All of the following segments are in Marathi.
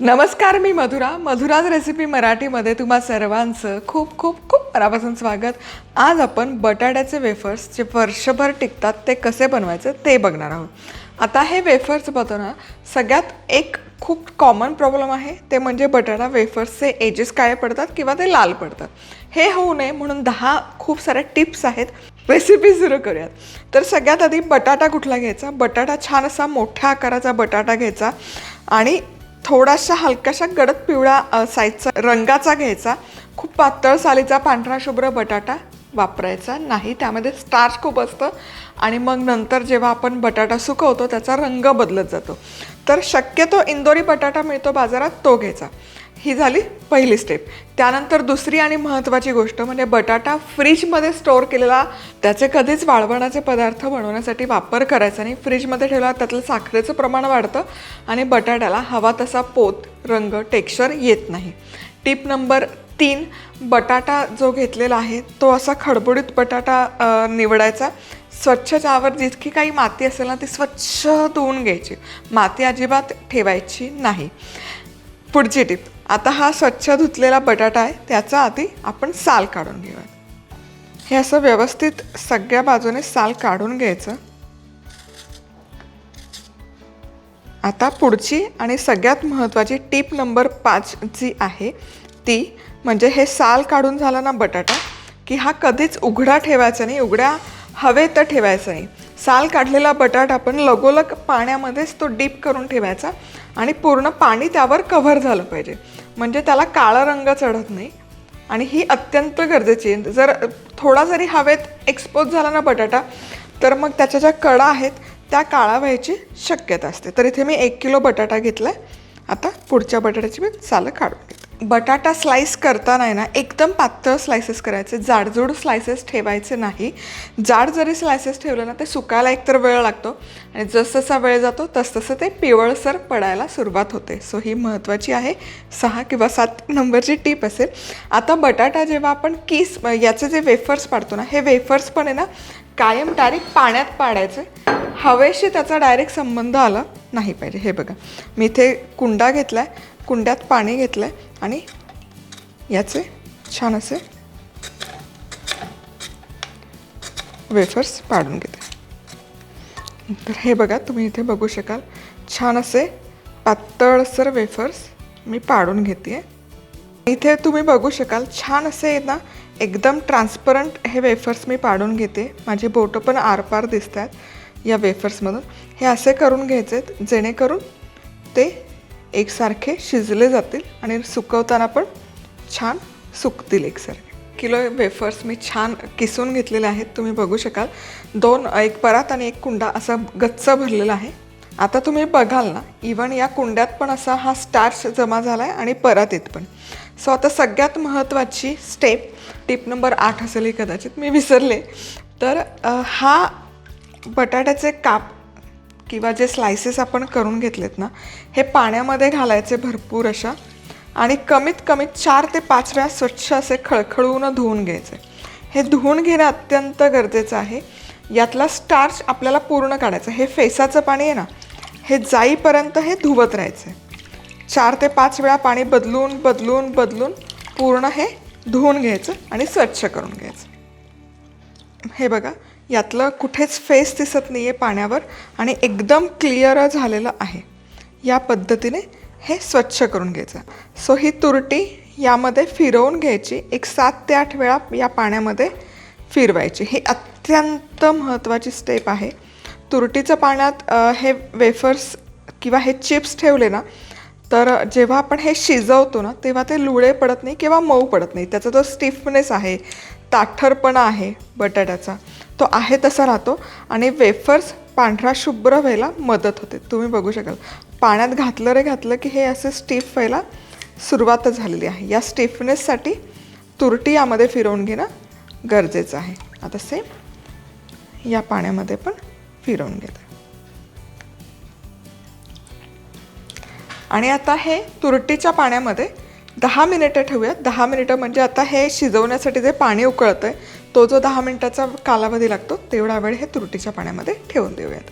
नमस्कार मी मधुरा. मधुराज रेसिपी मराठीमध्ये तुम्हा सर्वांचं खूप खूप खूप मनापासून स्वागत. आज आपण बटाट्याचे वेफर्स जे वर्षभर टिकतात ते कसे बनवायचे ते बघणार आहोत. आता हे वेफर्स बनवणं सगळ्यात एक खूप कॉमन प्रॉब्लेम आहे ते म्हणजे बटाटा वेफर्सचे एजेस काळे पडतात किंवा ते लाल पडतात. हे होऊ नये म्हणून दहा खूप साऱ्या टिप्स आहेत. रेसिपी सुरू करूयात. तर सगळ्यात आधी बटाटा कुठला घ्यायचा? बटाटा छान असा मोठ्या आकाराचा बटाटा घ्यायचा आणि थोडासा हलकाशा गडद पिवळा साईजचा रंगाचा घ्यायचा. खूप पातळ सालीचा पांढरा शुभ्र बटाटा वापरायचा. नाही त्यामध्ये स्टार्च खूप असतं. आणि मग नंतर जेव्हा आपण बटाटा सुकवतो त्याचा रंग बदलत जातो. तर शक्यतो इंदोरी बटाटा मिळतो बाजारात तो घ्यायचा. ही झाली पहिली स्टेप त्यानंतर दुसरी आणि महत्त्वाची गोष्ट म्हणजे बटाटा फ्रीजमध्ये स्टोअर केलेला त्याचे कधीच वाळवणाचे पदार्थ बनवण्यासाठी वापर करायचा नाही. फ्रीजमध्ये ठेवला त्यातलं साखरेचं प्रमाण वाढतं आणि बटाट्याला हवा तसा पोत रंग टेक्स्चर येत नाही. टिप नंबर तीन बटाटा जो घेतलेला आहे तो असा खडबडीत बटाटा निवडायचा. स्वच्छ त्यावर जितकी काही माती असेल ना ती स्वच्छ धुवून घ्यायची. माती अजिबात ठेवायची नाही. पुढची टीप आता हा स्वच्छ धुतलेला बटाटा आहे त्याचा आधी आपण साल काढून घेऊया. हे असं व्यवस्थित सगळ्या बाजूने साल काढून घ्यायचं. आता पुढची आणि सगळ्यात महत्त्वाची टीप नंबर पाच जी आहे ती म्हणजे हे साल काढून झाला ना बटाटा की हा कधीच उघडा ठेवायचा नाही उघड्या हवेत ठेवायचा नाही. साल काढलेला बटाटा आपण लगोलग पाण्यामध्येच तो डीप करून ठेवायचा आणि पूर्ण पाणी त्यावर कव्हर झालं पाहिजे. म्हणजे त्याला काळा रंग चढत नाही. आणि ही अत्यंत गरजेची आहे. जर थोडा जरी हवेत एक्सपोज झाला ना बटाटा तर मग त्याच्या ज्या कडा आहेत त्या काळा व्हायची शक्यता असते. तर इथे मी एक किलो बटाटा घेतला आहे आता पुढच्या बटाट्याची मी सालं काढून घेते. बटाटा स्लाइस करताना आहे ना एकदम पातळ स्लायसेस करायचे. जाडजूड स्लायसेस ठेवायचे नाही. जाड जरी स्लायसेस ठेवलं ना ते सुकायला एकतर वेळ लागतो. आणि जसजसा वेळ जातो तसतसं ते पिवळसर पडायला सुरुवात होते. सो ही महत्त्वाची आहे. सहा किंवा सात नंबरची टीप असेल. आता बटाटा जेव्हा आपण किस याचे जे वेफर्स पाडतो ना हे वेफर्स पण आहे ना कायम डायरेक्ट पाण्यात पाडायचे. हवेशी त्याचा डायरेक्ट संबंध आला नाही पाहिजे. हे बघा. मी इथे कुंडा घेतला आहे कुंड्यात पाणी घेतलं आहे आणि याचे छान असे वेफर्स पाडून घेते. तर हे बघा तुम्ही इथे बघू शकाल. छान असे पातळसर वेफर्स मी पाडून घेते इथे तुम्ही बघू शकाल छान असे ना एकदम ट्रान्सपरंट हे वेफर्स मी पाडून घेते. माझी बोटं पण आरपार दिसत आहेत या वेफर्समधून हे असे करून घ्यायचे जेणेकरून ते एकसारखे शिजले जातील आणि सुकवताना पण छान सुकतील एकसारखे. किलो वेफर्स मी छान किसून घेतलेले आहेत तुम्ही बघू शकाल. दोन एक परात आणि एक कुंडा असा गच्च भरलेला आहे. आता तुम्ही बघाल ना इवन या कुंड्यात पण असा हा स्टार्च जमा झाला आहे आणि परातीत पण. सो आता सगळ्यात महत्त्वाची स्टेप टिप नंबर आठ असेल कदाचित मी विसरले. तर हा बटाट्याचे काप किंवा जे स्लायसेस आपण करून घेतलेत ना हे पाण्यामध्ये घालायचे भरपूर अशा आणि कमीत कमी चार ते पाच वेळा स्वच्छ असे खळखळून धुवून घ्यायचे. हे धुवून घेणं अत्यंत गरजेचं आहे. यातला स्टार्च आपल्याला पूर्ण काढायचं. हे फेसाचं पाणी आहे ना हे जाईपर्यंत हे धुवत राहायचं. चार ते पाच वेळा पाणी बदलून बदलून बदलून पूर्ण हे धुवून घ्यायचं आणि स्वच्छ करून घ्यायचं. हे बघा यातलं कुठेच फेस दिसत नाही आहे पाण्यावर आणि एकदम क्लिअर झालेलं आहे. या पद्धतीने हे स्वच्छ करून घ्यायचं. सो ही तुरटी यामध्ये फिरवून घ्यायची. एक सात ते आठ वेळा या पाण्यामध्ये फिरवायची. ही अत्यंत महत्त्वाची स्टेप आहे. तुरटीचं पाण्यात हे वेफर्स किंवा हे चिप्स ठेवले ना तर जेव्हा आपण हे शिजवतो ना तेव्हा ते लुळे पडत नाही किंवा मऊ पडत नाही. त्याचा जो स्टिफनेस आहे ताठरपणा आहे बटाट्याचा तो आहे तसा राहतो. आणि वेफर्स पांढरा शुभ्र व्हायला मदत होते. तुम्ही बघू शकाल. पाण्यात घातलं रे घातलं की हे असे स्टीफ व्हायला सुरुवात झालेली आहे. या स्टिफनेससाठी तुरटी यामध्ये फिरवून घेणं गरजेचं आहे. आता सेम या पाण्यामध्ये पण फिरवून घेतं. आणि आता हे तुरटीच्या पाण्यामध्ये दहा मिनिटं ठेवूयात. दहा मिनिटं म्हणजे आता हे शिजवण्यासाठी जे पाणी उकळतं आहे तो जो दहा मिनिटाचा कालावधी लागतो तेवढा वेळ हे तुरटीच्या पाण्यामध्ये ठेवून देऊयात.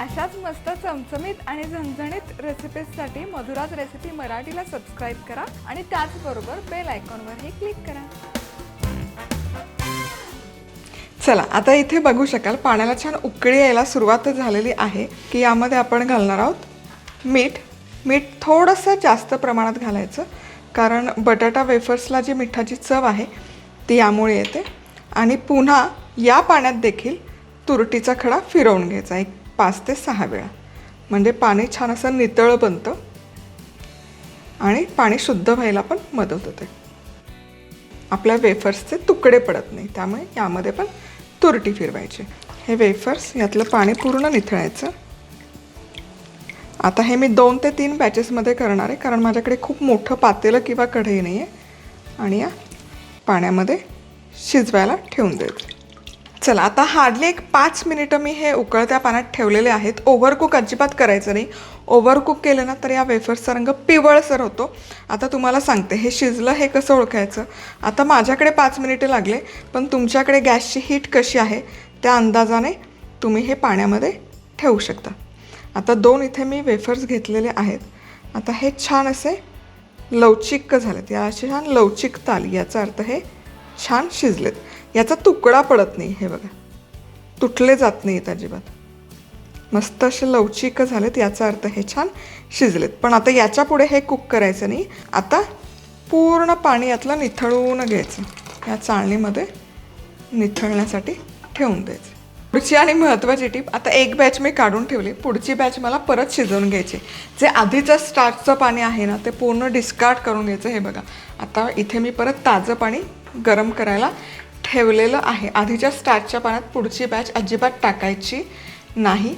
अशाच मस्त चमचमीत आणि झणझणीत रेसिपीजसाठी मधुराज रेसिपी मराठीला सबस्क्राईब करा आणि त्याचबरोबर बेल आयकॉनवरही क्लिक करा. चला आता इथे बघू शकाल पाण्याला छान उकळी यायला सुरुवात झालेली आहे की यामध्ये आपण घालणार आहोत मीठ. मीठ थोडंसं जास्त प्रमाणात घालायचं. कारण बटाटा वेफर्सला जी मिठाची चव आहे ती यामुळे येते. आणि पुन्हा या पाण्यात देखील तुरटीचा खडा फिरवून घ्यायचा एक पाच ते सहा वेळा. म्हणजे पाणी छान असं नितळ बनतं आणि पाणी शुद्ध व्हायला पण मदत होते. आपल्या वेफर्सचे तुकडे पडत नाही त्यामुळे यामध्ये पण तुरटी फिरवायची. हे वेफर्स यातलं पाणी पूर्ण निथळायचं. आता हे मी दोन ते तीन बॅचेसमध्ये करणार आहे कारण माझ्याकडे खूप मोठं पातेलं किंवा कढई नाही आहे आणि या पाण्यामध्ये शिजवायला ठेवून देते. चला आता हार्डली एक पाच मिनिटं मी हे उकळत्या पाण्यात ठेवलेले आहेत. ओव्हरकुक अजिबात करायचं नाही. ओव्हरकुक केलं ना तर या वेफर्सचा रंग पिवळसर होतो. आता तुम्हाला सांगते हे शिजलं हे कसं ओळखायचं? आता माझ्याकडे पाच मिनिटे लागले पण तुमच्याकडे गॅसची हीट कशी आहे त्या अंदाजाने तुम्ही हे पाण्यामध्ये ठेवू शकता. आता दोन इथे मी वेफर्स घेतलेले आहेत. आता हे छान असे लवचिक झालेत. या अशी छान लवचिकता आली याचा अर्थ हे छान शिजलेत. याचा तुकडा पडत नाही हे बघा. तुटले जात नाहीत अजिबात. मस्त असे लवचिक झालेत याचा अर्थ हे छान शिजलेत. पण आता याच्यापुढे हे कुक करायचं नाही. आता पूर्ण पाणी यातलं निथळून घ्यायचं. या चाळणीमध्ये निथळण्यासाठी ठेवून द्यायचं. पुढची आणि महत्त्वाची टीप आता एक बॅच मी काढून ठेवली. पुढची बॅच मला परत शिजवून घ्यायची. जे आधीचं स्टार्टचं पाणी आहे ना ते पूर्ण डिस्कार्ड करून घ्यायचं हे बघा. आता इथे मी परत ताजं पाणी गरम करायला ठेवलेलं आहे. आधीच्या स्टार्टच्या पाण्यात पुढची बॅच अजिबात टाकायची नाही.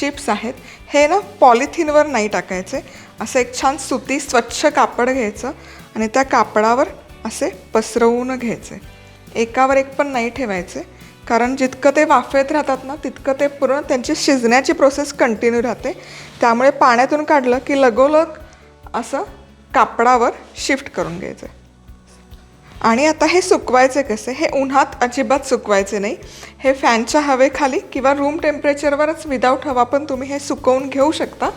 चिप्स आहेत. हे ना पॉलिथिनवर नाही टाकायचे. असं एक छान सुती स्वच्छ कापड घ्यायचं आणि त्या कापडावर असे पसरवून घ्यायचे. एकावर एक पण नाही ठेवायचे. कारण जितकं ते वाफेत राहतात ना तितकं ते पूर्ण त्यांची शिजण्याची प्रोसेस कंटिन्यू राहते. त्यामुळे पाण्यातून काढलं की लगोलग असं कापडावर शिफ्ट करून घ्यायचं आणि आता हे सुकवायचे कसे? हे उन्हात अजिबात सुकवायचे नाही. हे फॅनच्या हवेखाली किंवा रूम टेम्परेचरवरच विदाऊट हवा पण तुम्ही हे सुकवून घेऊ शकता.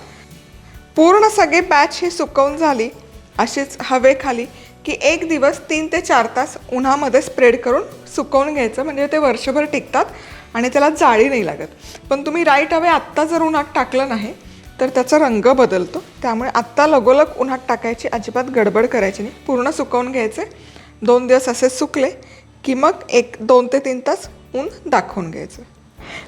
पूर्ण सगळी बॅच ही सुकवून झाली अशीच हवेखाली. की एक दिवस तीन ते चार तास उन्हामध्ये स्प्रेड करून सुकवून घ्यायचं म्हणजे ते वर्षभर टिकतात आणि त्याला जाळी नाही लागत. पण तुम्ही राईट हवे आत्ता जर उन्हात टाकलं नाही तर त्याचा रंग बदलतो. त्यामुळे आत्ता लगोलग उन्हात टाकायची अजिबात गडबड करायची नाही. पूर्ण सुकवून घ्यायचे. दोन दिवस असे सुकले की मग एक दोन ते तीन तास ऊन दाखवून घ्यायचं.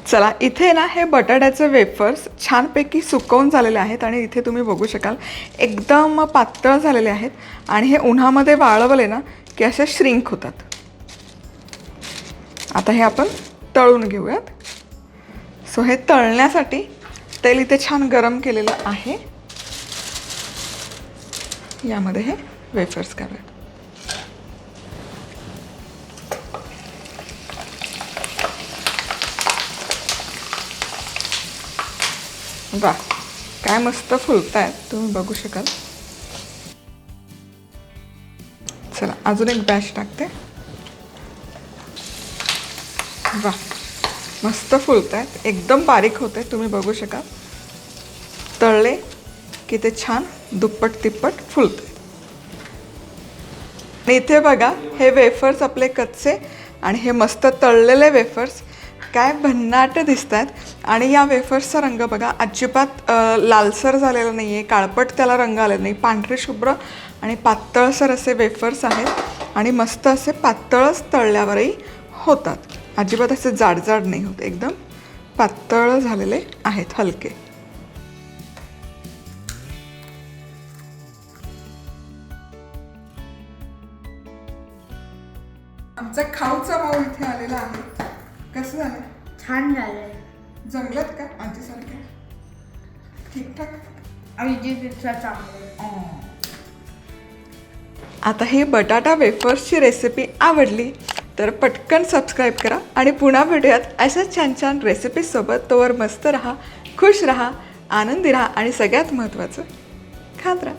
चला इथे ना हे बटाट्याचे वेफर्स छानपैकी सुकवून झालेले आहेत आणि इथे तुम्ही बघू शकाल एकदम पातळ झालेले आहेत आणि हे उन्हामध्ये वाळवले ना की असे श्रिंक होतात. आता हे आपण तळून घेऊयात. सो हे तळण्यासाठी तेल इथे छान गरम केलेलं आहे. यामध्ये हे वेफर्स घालूयात. वा काय मस्त फुलत आहेत तुम्ही बघू शकाल. चला अजून एक बॅच टाकते. वा मस्त फुलत आहेत एकदम बारीक होते तुम्ही बघू शकाल. तळले की ते छान दुप्पट तिप्पट फुलते आणि इथे बघा हे वेफर्स आपले कच्चे आणि हे मस्त तळलेले वेफर्स काय भन्नाट दिसत आहेत आणि या वेफर्सचा रंग बघा अजिबात लालसर झालेला नाही आहे काळपट त्याला रंग आलेला नाही. पांढरे शुभ्र आणि पातळसर असे वेफर्स आहेत आणि मस्त असे पातळच तळल्यावरही होतात. अजिबात असे जाडजाड नाही होत एकदम पातळ झालेले आहेत हलके. आमचा खाऊचा भाऊ इथे आलेला आहे. कसं झालं छान झालंय. जमलत का? आजीसारखे? ठीकठाक? चांगलं आता ही बटाटा वेफर्सची रेसिपी आवडली तर पटकन सबस्क्राईब करा आणि पुन्हा भेटूयात अशाच छान छान रेसिपीजसोबत तोवर मस्त राहा खुश राहा आनंदी राहा आणि सगळ्यात महत्त्वाचं खात राहा.